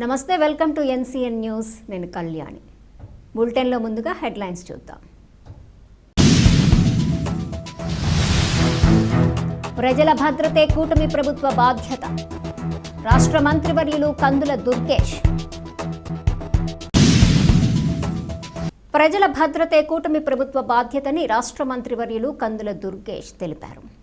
నమస్తే welcome to NCN news. నేను కళ్యాణి. బులెటిన్లో ముందుగా హెడ్లైన్స్ చూద్దాం. ప్రజల భద్రతే కూటమి ప్రభుత్వ బాధ్యత. రాష్ట్ర మంత్రివర్యులు కందుల దుర్గేష్. ప్రజల భద్రతే కూటమి ప్రభుత్వ బాధ్యతని రాష్ట్ర మంత్రివర్యులు కందుల దుర్గేష్ తెలిపారు.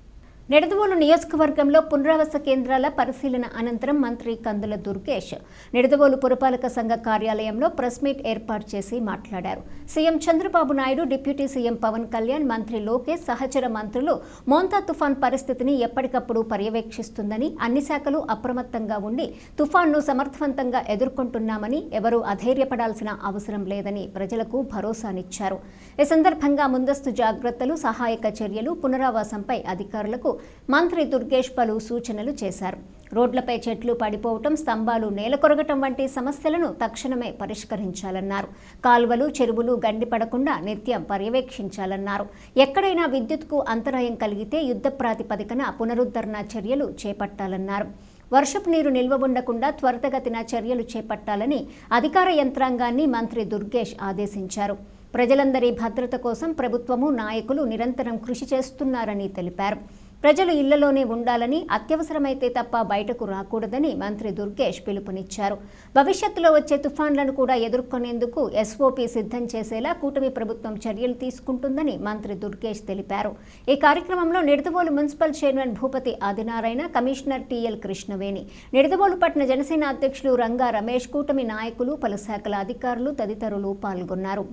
నిడదవోలు నియోజకవర్గంలో పునరావాస కేంద్రాల పరిశీలన అనంతరం మంత్రి కందుల దుర్గేష్. నిడదవోలు పురపాలక సంఘ కార్యాలయంలో ప్రెస్ మీట్ ఏర్పాటు చేసి మాట్లాడారు. CM Chandrababu Naidu deputy CM Pawan Kalyan మంత్రి లోకేష్ సహచర మంత్రులు మోంతా తుఫాన్ పరిస్థితిని ఎప్పటికప్పుడు పర్యవేక్షిస్తుందని అన్ని శాఖలు అప్రమత్తంగా ఉండి తుఫాన్ను సమర్థవంతంగా ఎదుర్కొంటున్నామని ఎవరూ అధైర్యపడాల్సిన అవసరం లేదని ప్రజలకు భరోసానిచ్చారు. ఈ సందర్భంగా ముందస్తు జాగ్రత్తలు సహాయక చర్యలు పునరావాసంపై అధికారులకు మంత్రి దుర్గేష్ పలు సూచనలు చేశారు. రోడ్లపై చెట్లు పడిపోవటం స్తంభాలు నేలకొరగటం వంటి సమస్యలను తక్షణమే పరిష్కరించాలన్నారు. కాలువలు చెరువులు గండి పడకుండా నిత్యం పర్యవేక్షించాలన్నారు. ఎక్కడైనా విద్యుత్కు అంతరాయం కలిగితే యుద్ధ ప్రాతిపదికన పునరుద్ధరణ చర్యలు చేపట్టాలన్నారు. వర్షపు నీరు నిల్వ ఉండకుండా త్వరితగతిన చర్యలు చేపట్టాలని అధికార యంత్రాంగాన్ని మంత్రి దుర్గేష్ ఆదేశించారు. ప్రజలందరి భద్రత కోసం ప్రభుత్వము నాయకులు నిరంతరం కృషి చేస్తున్నారని తెలిపారు. ప్రజలు ఇళ్ళలోనే ఉండాలని అత్యవసరమైతే తప్ప బయటకు రాకూడదని మంత్రి దుర్గేష్ పిలుపునిచ్చారు. భవిష్యత్తులో వచ్చే తుఫాన్లను కూడా ఎదుర్కొనేందుకు ఎస్ఓపి సిద్ధం చేసేలా కూటమి ప్రభుత్వం చర్యలు తీసుకుంటుందని మంత్రి దుర్గేష్ తెలిపారు. ఈ కార్యక్రమంలో Nidadavolu municipal chairman Bhupathi Adinarayana commissioner TL Krishnaveni Nidadavolu పట్టణ జనసేన అధ్యక్షులు రంగా రమేష్ కూటమి నాయకులు పలు శాఖల అధికారులు తదితరులు పాల్గొన్నారు.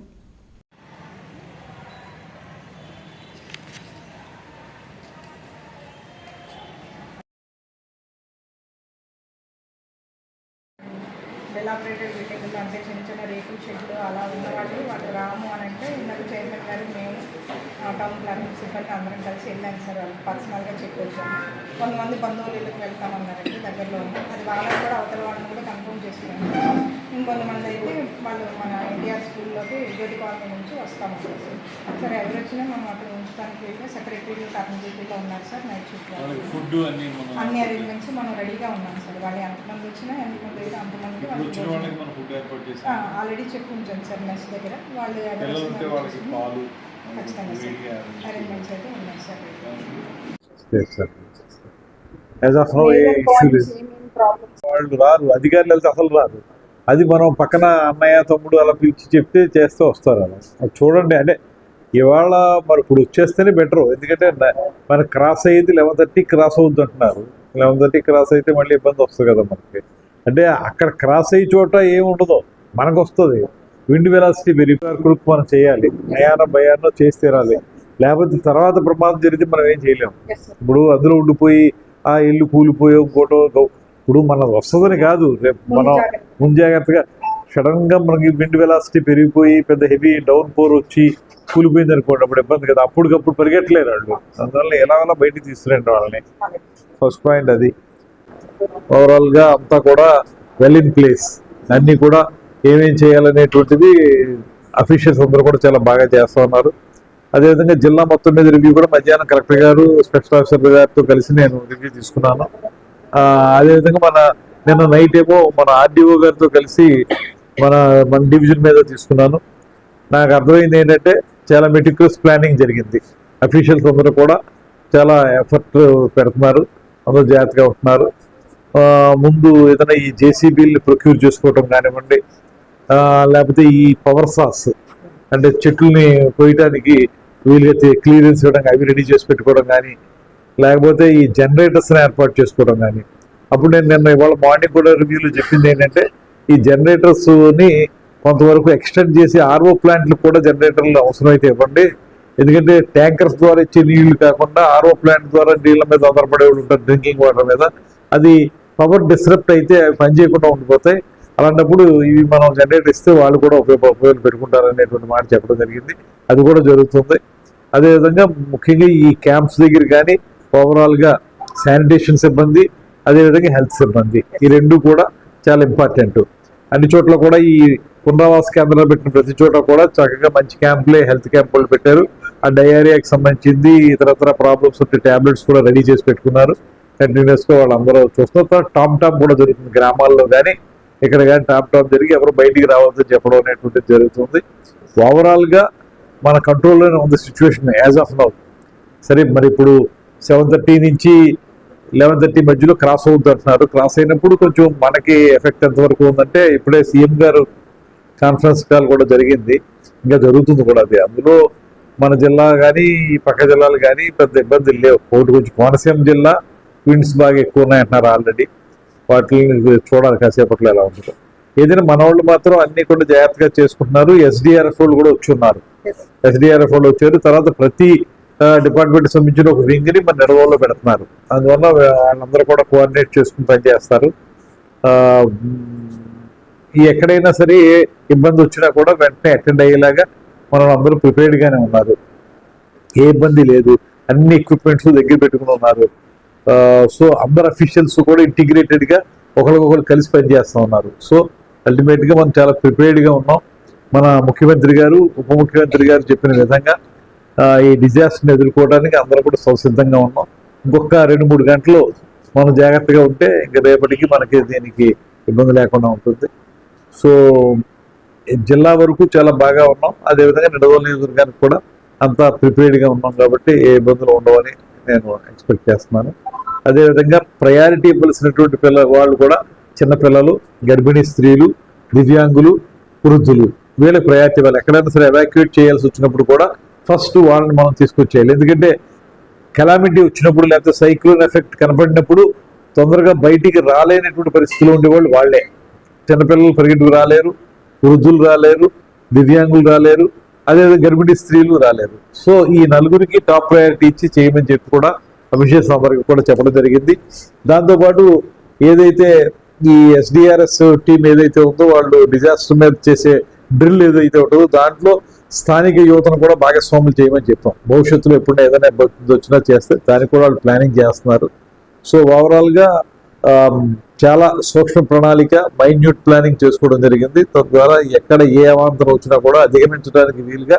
వెల్ ఆపరేటెడ్ అంటే చిన్న చిన్న రేకుల షెడ్లు అలా ఉన్నవాళ్ళు వాళ్ళు రాము అని అంటే ఇందాక చైర్మన్ గారు మేము ఆ, టౌన్ ప్లానింగ్ సిబ్బంది అందరం కలిసి వెళ్ళాం సార్. వాళ్ళు పర్సనల్గా చెప్పొచ్చాము కొంతమంది బంధువులు ఇళ్ళకి వెళ్తామన్నారండి దగ్గరలో ఉన్న అది వాళ్ళని కూడా అవతల వాళ్ళని కూడా కన్ఫర్మ్ చేసుకున్నాం ఇంకొంతమంది అయితే వాళ్ళు మన ఎన్టీఆర్ స్కూల్లోకి జ్యోతి కాలనీ నుంచి వస్తామన్నారు సార్. సరే ఎవరు వచ్చినా మనం అక్కడ ఉంచడానికి వెళ్ళి సెక్రటరీలు కర్నూలు ఉన్నారు సార్ నైట్ షిఫ్ట్లో వాళ్ళకి ఫుడ్ అన్ని మనం అన్ని అరేంజ్మెంట్స్ మనం రెడీగా ఉన్నాం సార్. వాళ్ళు ఎంతమంది వచ్చినా ఎంతమంది అయితే అంతమంది ఇప్పుడు వచ్చిన వాళ్ళకి మనం ఫుడ్ ఏర్పాటు చేసి. ఆల్రెడీ చెప్పి ఉంచాను సార్ మెస్ దగ్గర. వాళ్ళు పాలు ఖచ్చితంగా సార్. అరేంజ్మెంట్స్ అయితే ఉన్నాయి సార్. యాజ్ ఆఫ్ నో రారు. అధికారులు వెళ్తే అసలు రారు. అది మనం పక్కన అన్నయ్య తమ్ముడు అలా పిలిచి చెప్తే చేస్తూ వస్తారు అలా. అది చూడండి. అంటే ఇవాళ మరి ఇప్పుడు వచ్చేస్తేనే బెటర్ ఎందుకంటే న- మన క్రాస్ అయ్యేది లెవెన్ థర్టీ క్రాస్ అవుద్ది అంటున్నారు. లెవెన్ థర్టీ క్రాస్ అయితే మళ్ళీ ఇబ్బంది వస్తుంది కదా మనకి. అంటే అక్కడ క్రాస్ అయ్యే చోట ఏమి ఉండదు. మనకు వస్తుంది. విండ్ వెలాసిటీ వెరిఫైర్ గ్రూప్ మనం చేయాలి. భయాన భయాన్నో చేసి తీరాలి లేకపోతే తర్వాత ప్రమాదం జరిగితే మనం ఏం చేయలేము. ఇప్పుడు అందులో ఉండిపోయి ఆ ఇల్లు కూలిపోయి ఇంకోటో ఇప్పుడు మనం వస్తుందని కాదు. రేపు మనం. ముంజాగ్రత్తగా సడన్గా మనకి విండ్ వెలాసిటీ పెరిగిపోయి పెద్ద హెవీ డౌన్ పోర్ వచ్చి కూలిపోయింది అనుకోండి అప్పుడు ఇబ్బంది కదా. అప్పటికప్పుడు పరిగెట్టలేరు వాళ్ళు. అందువల్ల ఎలాగోలా బయటికి తీసుకురండి వాళ్ళని. ఫస్ట్ పాయింట్ అది. ఓవరాల్గా అంతా కూడా వెల్ ఇన్ ప్లేస్ అన్నీ కూడా ఏమేం చేయాలనేటువంటిది అఫీషియల్స్ అందరూ కూడా చాలా బాగా చేస్తా ఉన్నారు. అదేవిధంగా జిల్లా మొత్తం మీద రివ్యూ కూడా మధ్యాహ్నం కలెక్టర్ గారు స్పెషల్ ఆఫీసర్ గారితో కలిసి నేను రివ్యూ తీసుకున్నాను. అదేవిధంగా మన నిన్న నైట్ ఏమో మన ఆర్డీఓ గారితో కలిసి మన మన డివిజన్ మీద తీసుకున్నాను. నాకు అర్థమైంది ఏంటంటే చాలా మెటిక్యులస్ ప్లానింగ్ జరిగింది. అఫీషియల్స్ అందరూ కూడా చాలా ఎఫర్ట్ పెడుతున్నారు. అందరూ జాగ్రత్తగా ఉంటున్నారు. ముందు ఏదైనా ఈ జేసీబీలు ప్రొక్యూర్ చేసుకోవడం కానివ్వండి లేకపోతే ఈ పవర్ సాస్ అంటే చెట్లని కొయ్యడానికి వీలుగా క్లియరెన్స్ ఇవ్వడం అవి రెడీ చేసి పెట్టుకోవడం కానీ లేకపోతే ఈ జనరేటర్స్ని ఏర్పాటు చేసుకోవడం కానీ. అప్పుడు నేను నిన్న ఇవాళ మార్నింగ్ కూడా రివ్యూలో చెప్పింది ఏంటంటే ఈ జనరేటర్స్ని కొంతవరకు ఎక్స్టెండ్ చేసి ఆర్ఓ ప్లాంట్లు కూడా జనరేటర్లు అవసరమైతే ఇవ్వండి. ఎందుకంటే ట్యాంకర్స్ ద్వారా ఇచ్చే నీళ్ళు కాకుండా ఆర్ఓ ప్లాంట్ ద్వారా నీళ్ళ మీద ఆధారపడే ఉంటారు డ్రింకింగ్ వాటర్ మీద. అది పవర్ డిస్రప్ట్ అయితే అవి పని చేయకుండా ఉండిపోతాయి. అలాంటప్పుడు ఇవి మనం జనరేటర్ ఇస్తే వాళ్ళు కూడా ఉపయోగ ఉపయోగం పెట్టుకుంటారు అనేటువంటి మాట చెప్పడం జరిగింది. అది కూడా జరుగుతుంది. అదేవిధంగా ముఖ్యంగా ఈ క్యాంప్స్ దగ్గర కానీ ఓవరాల్గా శానిటేషన్ సిబ్బంది అదేవిధంగా హెల్త్ సిబ్బంది. ఈ రెండు కూడా చాలా ఇంపార్టెంట్. అన్ని చోట్ల కూడా ఈ పునరావాస కేంద్రాలు పెట్టిన ప్రతి చోట కూడా చక్కగా మంచి క్యాంపులే హెల్త్ క్యాంపులు పెట్టారు. ఆ డయేరియాకి సంబంధించింది ఇతరత్ర ప్రాబ్లమ్స్ ఉంటే టాబ్లెట్స్ కూడా రెడీ చేసి పెట్టుకున్నారు. కంటిన్యూస్గా వాళ్ళందరూ చూస్తున్నారు. టామ్ టామ్ కూడా జరుగుతుంది గ్రామాల్లో కానీ ఇక్కడ కానీ టాప్ టాప్ జరిగి ఎవరు బయటికి రావద్దని చెప్పడం అనేటువంటిది జరుగుతుంది. ఓవరాల్గా మన కంట్రోల్లోనే ఉంది సిచ్యువేషన్ యాజ్ ఆఫ్ నౌ. సరే మరి ఇప్పుడు సెవెన్ థర్టీ నుంచి లెవెన్ థర్టీ మధ్యలో క్రాస్ అవుతుంది అంటున్నారు. క్రాస్ అయినప్పుడు కొంచెం మనకి ఎఫెక్ట్ ఎంతవరకు ఉందంటే ఇప్పుడే సీఎం గారు కాన్ఫరెన్స్ కాల్ కూడా జరిగింది. ఇంకా జరుగుతుంది కూడా అది. అందులో మన జిల్లా కానీ పక్క జిల్లాలు కానీ పెద్ద ఇబ్బందులు లేవు. ఒకటి కొంచెం కోనసీమ జిల్లా విండ్స్ బాగా ఎక్కువ ఉన్నాయంటున్నారు ఆల్రెడీ వాటిని చూడాలి కాసేపట్లో ఎలా ఉంటుందో ఏదైనా మన వాళ్ళు మాత్రం అన్ని కూడా జాగ్రత్తగా చేసుకుంటున్నారు. ఎస్డిఆర్ఎఫ్ వాళ్ళు కూడా వచ్చి ఉన్నారు. ఎస్డిఆర్ఎఫ్ వాళ్ళు వచ్చారు. తర్వాత ప్రతి డిపార్ట్మెంట్ సంబంధించిన ఒక వింగ్ని మన నిర్వహణలో పెడుతున్నారు. అందువల్ల వాళ్ళందరూ కూడా కోఆర్డినేట్ చేసుకుని పనిచేస్తారు. ఎక్కడైనా సరే ఏ ఇబ్బంది వచ్చినా కూడా వెంటనే అటెండ్ అయ్యేలాగా మనం అందరూ ప్రిపేర్డ్గానే ఉన్నారు. ఏ ఇబ్బంది లేదు. అన్ని ఎక్విప్మెంట్స్ దగ్గర పెట్టుకుని ఉన్నారు. సో అందరు అఫీషియల్స్ కూడా ఇంటిగ్రేటెడ్గా ఒకరికొకరు కలిసి పనిచేస్తూ ఉన్నారు. సో అల్టిమేట్గా మనం చాలా ప్రిపేర్డ్గా ఉన్నాం. మన ముఖ్యమంత్రి గారు ఉప ముఖ్యమంత్రి గారు చెప్పిన విధంగా ఈ డిజాస్టర్ని ఎదుర్కోవడానికి అందరూ కూడా సంసిద్ధంగా ఉన్నాం. ఇంకొక రెండు మూడు గంటలు మనం జాగ్రత్తగా ఉంటే ఇంకా రేపటికి మనకి దీనికి ఇబ్బంది లేకుండా ఉంటుంది. సో జిల్లా వరకు చాలా బాగా ఉన్నాం. అదేవిధంగా నిడదవల నియోజకవర్గానికి కూడా అంతా ప్రిపేర్డ్గా ఉన్నాం కాబట్టి ఏ ఇబ్బందులు ఉండవని నేను ఎక్స్పెక్ట్ చేస్తున్నాను. అదేవిధంగా ప్రయారిటీ ఇవ్వాల్సినటువంటి పిల్ల వాళ్ళు కూడా చిన్న పిల్లలు గర్భిణీ స్త్రీలు దివ్యాంగులు వృద్ధులు వీళ్ళకి ప్రయారిటీ ఇవ్వాలి. ఎక్కడైనా సరే ఎవాక్యుయేట్ చేయాల్సి వచ్చినప్పుడు కూడా ఫస్ట్ వాళ్ళని మనం తీసుకొచ్చేయాలి. ఎందుకంటే కెలామిటీ వచ్చినప్పుడు లేకపోతే సైక్లోన్ ఎఫెక్ట్ కనపడినప్పుడు తొందరగా బయటికి రాలేనటువంటి పరిస్థితులు ఉండేవాళ్ళు వాళ్ళే. చిన్నపిల్లలు పరిగెట్టుకు రాలేరు వృద్ధులు రాలేరు దివ్యాంగులు రాలేరు అదేవిధంగా గర్భిణీ స్త్రీలు రాలేరు. సో ఈ నలుగురికి టాప్ ప్రయారిటీ ఇచ్చి చేయమని చెప్పి కూడా అభిషేక్ సాంబార్కి కూడా చెప్పడం జరిగింది. దాంతోపాటు ఏదైతే ఈ ఎస్డిఆర్ఎస్ టీం ఏదైతే ఉందో వాళ్ళు డిజాస్టర్ మీద చేసే డ్రిల్ ఏదైతే ఉంటుందో దాంట్లో స్థానిక యువతను కూడా భాగస్వాములు చేయమని చెప్పాం. భవిష్యత్తులో ఎప్పుడైనా ఏదైనా ఇబ్బంది వచ్చినా చేస్తే దానికి కూడా వాళ్ళు ప్లానింగ్ చేస్తున్నారు. సో ఓవరాల్గా చాలా సూక్ష్మ ప్రణాళిక మైన్యూట్ ప్లానింగ్ చేసుకోవడం జరిగింది. తద్వారా ఎక్కడ ఏ అవాంతరం వచ్చినా కూడా అధిగమించడానికి వీలుగా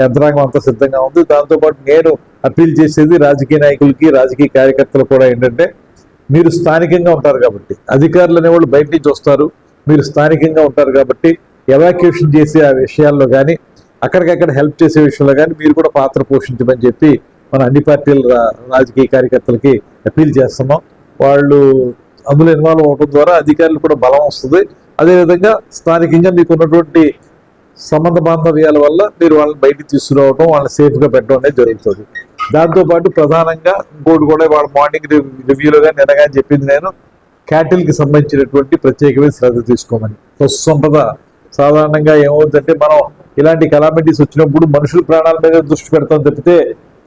యంత్రాంగం అంతా సిద్ధంగా ఉంది. దాంతోపాటు నేను అప్పీల్ చేసేది రాజకీయ నాయకులకి రాజకీయ కార్యకర్తలు కూడా ఏంటంటే మీరు స్థానికంగా ఉంటారు కాబట్టి. అధికారులు అనేవాళ్ళు బయట నుంచి వస్తారు. మీరు స్థానికంగా ఉంటారు కాబట్టి ఎవాక్యుయేషన్ చేసే ఆ విషయాల్లో కానీ అక్కడికక్కడ హెల్ప్ చేసే విషయంలో కానీ మీరు కూడా పాత్ర పోషించమని చెప్పి మన అన్ని పార్టీల రా- రాజకీయ కార్యకర్తలకి అప్పీల్ చేస్తున్నాం. వాళ్ళు అందులో ఇన్వాల్వ్ అవడం ద్వారా అధికారులు కూడా బలం వస్తుంది. అదేవిధంగా స్థానికంగా మీకు ఉన్నటువంటి సంబంధ బాంధవ్యాల వల్ల మీరు వాళ్ళని బయటికి తీసుకురావడం వాళ్ళని సేఫ్గా పెట్టడం అనేది జరుగుతుంది. దాంతోపాటు ప్రధానంగా ఇంకోటి కూడా వాళ్ళ మార్నింగ్ రివ్యూలో కానీ నిన్నగా చెప్పింది నేను. క్యాటిల్కి సంబంధించినటువంటి ప్రత్యేకమైన శ్రద్ధ తీసుకోమని. పశు సంపద సాధారణంగా ఏమవుతుందంటే మనం ఇలాంటి కలామిటీస్ వచ్చినప్పుడు మనుషుల ప్రాణాల మీద దృష్టి పెడతాం తప్పితే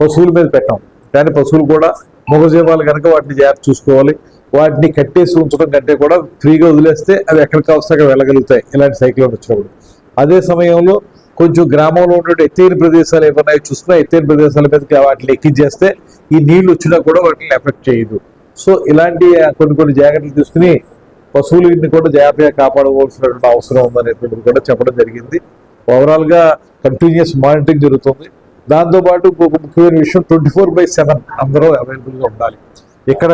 పశువుల మీద పెట్టాం. కానీ పశువులు కూడా మొగజీవాలు కనుక వాటిని జాగ్రత్త చూసుకోవాలి. వాటిని కట్టేసి ఉంచడం కంటే కూడా ఫ్రీగా వదిలేస్తే అవి ఎక్కడికి అవసరంగా వెళ్ళగలుగుతాయి ఇలాంటి సైక్లోన్ వచ్చినప్పుడు. అదే సమయంలో కొంచెం గ్రామంలో ఉన్నటువంటి ఎత్తైన ప్రదేశాలు ఏమన్నా చూసుకున్నా ఎత్తైన ప్రదేశాల మీదకి వాటిని ఎక్కించేస్తే ఈ నీళ్ళు వచ్చినా కూడా వాటిని ఎఫెక్ట్ చేయదు. సో ఇలాంటి కొన్ని కొన్ని జాగ్రత్తలు తీసుకుని పశువులని కూడా జాగ్రత్తగా కాపాడుకోవాల్సినటువంటి అవసరం ఉందనేటువంటిది కూడా చెప్పడం జరిగింది. ఓవరాల్గా కంటిన్యూస్ మానిటరింగ్ జరుగుతుంది. దాంతోపాటు ఇంకొక ముఖ్యమైన విషయం ట్వంటీ ఫోర్ బై సెవెన్ అందరూ అవైలబుల్గా ఉండాలి. ఇక్కడ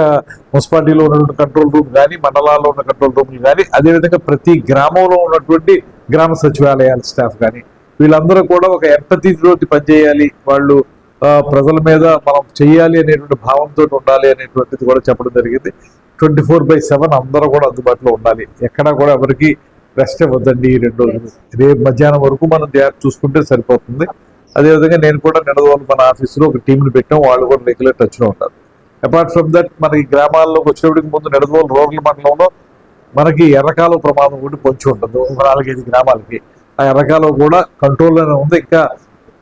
మున్సిపాలిటీలో ఉన్నటువంటి కంట్రోల్ రూమ్ కానీ మండలాల్లో ఉన్న కంట్రోల్ రూమ్లు కానీ అదేవిధంగా ప్రతి గ్రామంలో ఉన్నటువంటి గ్రామ సచివాలయాల స్టాఫ్ కానీ వీళ్ళందరూ కూడా ఒక ఎంపతి తోటి పనిచేయాలి. వాళ్ళు ప్రజల మీద మనం చేయాలి అనేటువంటి భావంతో ఉండాలి అనేటువంటిది కూడా చెప్పడం జరిగింది. ట్వంటీ ఫోర్ బై సెవెన్ అందరూ కూడా అందుబాటులో ఉండాలి. ఎక్కడా కూడా ఎవరికి రెస్ట్ ఇవ్వద్దండి ఈ రెండు రోజులు. రేపు మధ్యాహ్నం వరకు మనం జాగ్రత్త చూసుకుంటే సరిపోతుంది. అదేవిధంగా నేను కూడా నిడదవోలు మన ఆఫీసులో ఒక టీంని పెట్టాం. వాళ్ళు కూడా రెగ్యులర్ టచ్లో ఉంటారు. అపార్ట్ ఫ్రమ్ దట్ మనకి గ్రామాల్లోకి వచ్చేటికి ముందు నెడదోలు రూరల్ మండలంలో మనకి ఎర్రకాలు ప్రమాదం కూడా పొంచి ఉంటుంది ఒక నాలుగైదు గ్రామాలకి. ఆ ఎర్రకాలు కూడా కంట్రోల్లోనే ఉంది. ఇంకా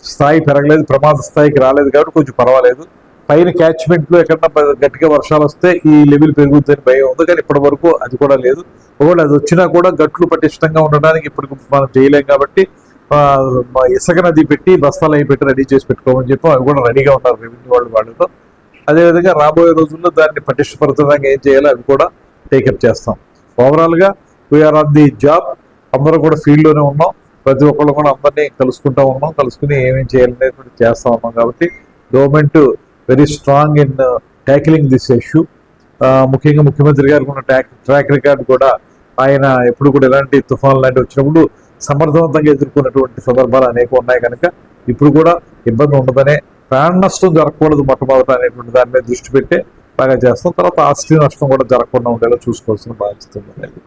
స్థాయి పెరగలేదు ప్రమాద స్థాయికి రాలేదు కాబట్టి కొంచెం పర్వాలేదు. పైన క్యాచ్మెంట్లో ఎక్కడన్నా గట్టిగా వర్షాలు వస్తే ఈ లెవెల్ పెరుగుతుందని భయం ఉంది. కానీ ఇప్పటి వరకు అది కూడా లేదు. ఒకవేళ అది వచ్చినా కూడా గట్లు పటిష్టంగా ఉండడానికి ఇప్పుడు మనం చేయలేం కాబట్టి ఇసుక నది పెట్టి బస్తాలు అవి పెట్టి రెడీ చేసి పెట్టుకోమని చెప్పి అవి కూడా రెడీగా ఉన్నారు రెవెన్యూ వాళ్ళు వాళ్ళతో. అదేవిధంగా రాబోయే రోజుల్లో దాన్ని పటిష్టపరచడానికి ఏం చేయాలో అవి కూడా టేకప్ చేస్తాం. ఓవరాల్గా వీఆర్ ఆన్ ది జాబ్ అందరూ కూడా ఫీల్డ్లోనే ఉన్నాం. ప్రతి ఒక్కళ్ళు కూడా అందరినీ కలుసుకుంటా ఉన్నాం. కలుసుకుని ఏమేం చేయాలనేటువంటి చేస్తా ఉన్నాం కాబట్టి government very strong in tackling this issue ముఖ్యంగా ముఖ్యమంత్రి గారు ఉన్న ట్రాక్ ట్రాక్ రికార్డ్ కూడా ఆయన ఎప్పుడు కూడా ఎలాంటి తుఫాన్ లాంటి వచ్చినప్పుడు సమర్థవంతంగా ఎదుర్కొన్నటువంటి సందర్భాలు అనేక ఉన్నాయి కనుక ఇప్పుడు కూడా ఇబ్బంది ఉండదనే ప్రాణ నష్టం జరగకూడదు మొట్టమొదట అనేటువంటి దాని మీద దృష్టి పెట్టి బాగా చేస్తాం. తర్వాత ఆస్తి నష్టం కూడా జరగకుండా ఉండేలా చూసుకోవాల్సిన బాధ్యత ఉంది.